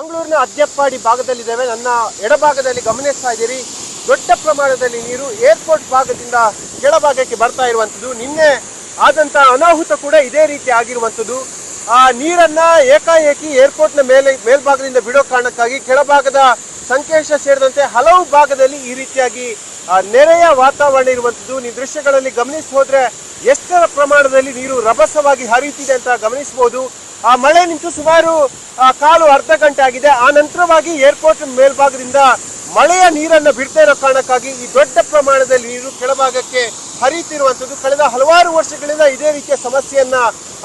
ಮಂಗಳೂರಿನ ಅದ್ಯಪ್ಪಾಡಿ ಭಾಗದಲ್ಲಿದ್ದೇವೆ. ನನ್ನ ಎಡಭಾಗದಲ್ಲಿ ಗಮನಿಸ್ತಾ ಇದ್ದೀರಿ, ದೊಡ್ಡ ಪ್ರಮಾಣದಲ್ಲಿ ನೀರು ಏರ್ಪೋರ್ಟ್ ಭಾಗದಿಂದ ಕೆಳಭಾಗಕ್ಕೆ ಬರ್ತಾ ಇರುವಂಥದ್ದು. ನಿನ್ನೆ ಆದಂತ ಅನಾಹುತ ಕೂಡ ಇದೇ ರೀತಿ ಆಗಿರುವಂಥದ್ದು. ಆ ನೀರನ್ನ ಏಕಾಏಕಿ ಏರ್ಪೋರ್ಟ್ನ ಮೇಲೆ, ಮೇಲ್ಭಾಗದಿಂದ ಬಿಡೋ ಕಾರಣಕ್ಕಾಗಿ ಕೆಳಭಾಗದ ಸಂಕೇಶ ಸೇರಿದಂತೆ ಹಲವು ಭಾಗದಲ್ಲಿ ಈ ರೀತಿಯಾಗಿ ನೆರೆಯ ವಾತಾವರಣ ಇರುವಂಥದ್ದು. ನೀವು ದೃಶ್ಯಗಳಲ್ಲಿ ಗಮನಿಸಿ ಹೋದ್ರೆ ಎಷ್ಟರ ಪ್ರಮಾಣದಲ್ಲಿ ನೀರು ರಭಸವಾಗಿ ಹರಿಯುತ್ತಿದೆ ಅಂತ ಗಮನಿಸಬಹುದು ಆ ಮಳೆ ನಿಂತು ಸುಮಾರು ಕಾಲು ಅರ್ಧ ಗಂಟೆ ಆಗಿದೆ. ಆ ನಂತರವಾಗಿ ಏರ್ಪೋರ್ಟ್ ಮೇಲ್ಭಾಗದಿಂದ ಮಳೆಯ ನೀರನ್ನು ಬಿಡ್ತಾ ಇರೋ ಕಾರಣಕ್ಕಾಗಿ ಈ ದೊಡ್ಡ ಪ್ರಮಾಣದಲ್ಲಿ ನೀರು ಕೆಳಭಾಗಕ್ಕೆ ಹರಿಯುತ್ತಿರುವಂಥದ್ದು. ಕಳೆದ ಹಲವಾರು ವರ್ಷಗಳಿಂದ ಇದೇ ರೀತಿಯ ಸಮಸ್ಯೆಯನ್ನ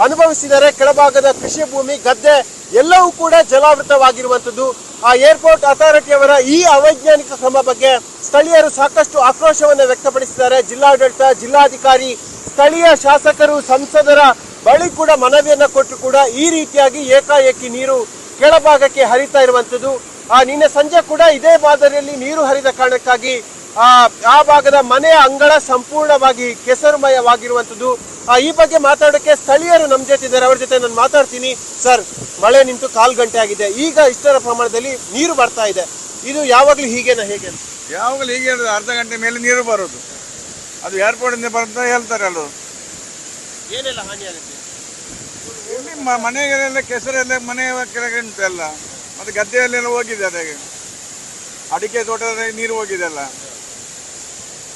ಅನುಭವಿಸಿದರೆ ಕೆಳಭಾಗದ ಕೃಷಿ ಭೂಮಿ, ಗದ್ದೆ ಎಲ್ಲವೂ ಕೂಡ ಜಲಾವೃತವಾಗಿರುವಂಥದ್ದು. ಆ ಏರ್ಪೋರ್ಟ್ ಅಥಾರಿಟಿಯವರ ಈ ಅವೈಜ್ಞಾನಿಕ ಕ್ರಮ ಬಗ್ಗೆ ಸ್ಥಳೀಯರು ಸಾಕಷ್ಟು ಆಕ್ರೋಶವನ್ನು ವ್ಯಕ್ತಪಡಿಸಿದ್ದಾರೆ. ಜಿಲ್ಲಾಡಳಿತ, ಜಿಲ್ಲಾಧಿಕಾರಿ, ಸ್ಥಳೀಯ ಶಾಸಕರು, ಸಂಸದರ ಬಳಿ ಕೂಡ ಮನವಿಯನ್ನ ಕೊಟ್ಟು ಕೂಡ ಈ ರೀತಿಯಾಗಿ ಏಕಾಏಕಿ ನೀರು ಕೆಳಭಾಗಕ್ಕೆ ಹರಿತಾ ಇರುವಂಥದ್ದು. ಆ ನಿನ್ನೆ ಸಂಜೆ ಕೂಡ ಇದೇ ಮಾದರಿಯಲ್ಲಿ ನೀರು ಹರಿದ ಕಾರಣಕ್ಕಾಗಿ ಆ ಆ ಭಾಗದ ಮನೆಯ ಅಂಗಳ ಸಂಪೂರ್ಣವಾಗಿ ಕೆಸರುಮಯವಾಗಿರುವಂಥದ್ದು. ಆ, ಈ ಬಗ್ಗೆ ಮಾತಾಡೋಕೆ ಸ್ಥಳೀಯರು ನಮ್ಮ ಜೊತೆ ಇದ್ದಾರೆ. ಅವ್ರ ಜೊತೆ ನಾನು ಮಾತಾಡ್ತೀನಿ. ಸರ್ ಮಳೆ ನಿಂತು ಕಾಲ್ ಗಂಟೆ ಆಗಿದೆ. ಈಗ ಇಷ್ಟರ ಪ್ರಮಾಣದಲ್ಲಿ ನೀರು ಬರ್ತಾ ಇದೆ. ಇದು ಯಾವಾಗಲೂ ಹೀಗೇನಾ ಹೇಗೆ? ಯಾವಾಗಲೂ ಹೀಗೆ ಅರ್ಧ ಗಂಟೆ ಮೇಲೆ ನೀರು ಬರೋದು. ಅದು ಏರ್ಪೋರ್ಟಿಂದ ಬರ್ತಾ ಹೇಳ್ತಾರೆ ಅಲ್ಲೂ ಏನೆಲ್ಲ ಹಾನಿ ಆಗುತ್ತೆ? ಇಲ್ಲಿ ಮ- ಮನೆಗಳೆಲ್ಲ ಕೆಸರೆಲ್ಲ ಮನೆ ಕೆಳಗೆ ಉಂಟು ಎಲ್ಲ ಮತ್ತೆ ಗದ್ದೆಯಲ್ಲೆಲ್ಲ ಹೋಗಿದೆ ಅದಕ್ಕೆ ಅಡಿಕೆ ತೋಟದಲ್ಲಿ ನೀರು ಹೋಗಿದೆ ಅಲ್ಲ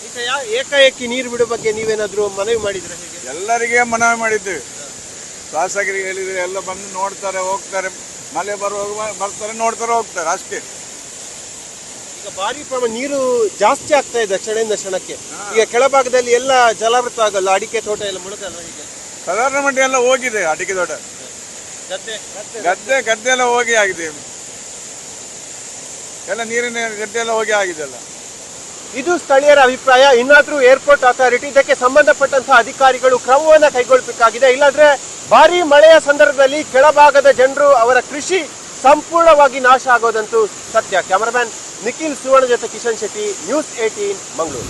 ಈಗ ಯಾ- ಏಕಾಏಕಿ ನೀರು ಬಿಡೋ ಬಗ್ಗೆ ನೀವೇನಾದ್ರೂ ಮನವಿ ಮಾಡಿದ್ರೆ ಹೇಗೆ? ಎಲ್ಲರಿಗೆ ಮನವಿ ಮಾಡಿದ್ದೇವೆ ಶಾಸಕರಿಗೆ ಹೇಳಿದ್ರೆ ಎಲ್ಲ ಬಂದು ನೋಡ್ತಾರೆ ಹೋಗ್ತಾರೆ. ಮಳೆ ಬರುವಾಗ ಬರ್ತಾರೆ ನೋಡ್ತಾರೆ ಹೋಗ್ತಾರೆ ಅಷ್ಟೇ. ಈಗ ಭಾರಿ ಪ್ರಮಾಣ ನೀರು ಜಾಸ್ತಿ ಆಗ್ತಾ ಇದೆ ಕ್ಷಣದಿಂದ ಕ್ಷಣಕ್ಕೆ. ಈಗ ಕೆಳಭಾಗದಲ್ಲಿ ಎಲ್ಲ ಜಲಾವೃತ ಆಗಲ್ಲ ಅಡಿಕೆ ತೋಟ ಎಲ್ಲ ಮುಳುಗಲ್ಲ ಹೀಗೆ? ಸಾಧಾರಣ ಮಟ್ಟ ಎಲ್ಲ ಹೋಗಿದೆ ಅಡಿಕೆ ದೊಡ್ಡ. ಗದ್ದೆ. ಗದ್ದೆ ಗದ್ದೆ ಎಲ್ಲ ಹೋಗಿ ಆಗಿದೆ. ಎಲ್ಲ ನೀರಿನ ಗದ್ದೆ ಎಲ್ಲ ಹೋಗಿ ಆಗಿದೆ ಅಲ್ಲ. ಇದು ಸ್ಥಳೀಯರ ಅಭಿಪ್ರಾಯ ಇನ್ನಾದ್ರೂ ಏರ್ಪೋರ್ಟ್ ಅಥಾರಿಟಿ ಇದಕ್ಕೆ ಸಂಬಂಧಪಟ್ಟಂತಹ ಅಧಿಕಾರಿಗಳು ಕ್ರಮವನ್ನ ಕೈಗೊಳ್ಳಬೇಕಾಗಿದೆ ಇಲ್ಲಾಂದ್ರೆ ಭಾರಿ ಮಳೆಯ ಸಂದರ್ಭದಲ್ಲಿ ಕೆಳಭಾಗದ ಜನರು ಅವರ ಕೃಷಿ ಸಂಪೂರ್ಣವಾಗಿ ನಾಶ ಆಗೋದಂತೂ ಸತ್ಯ. ಕ್ಯಾಮರಾಮ್ಯಾನ್ ನಿಖಿಲ್ ಸುವರ್ಣ ಜೊತೆ ಕಿಶನ್ ಶೆಟ್ಟಿ ನ್ಯೂಸ್ ಏಟೀನ್ ಮಂಗಳೂರು.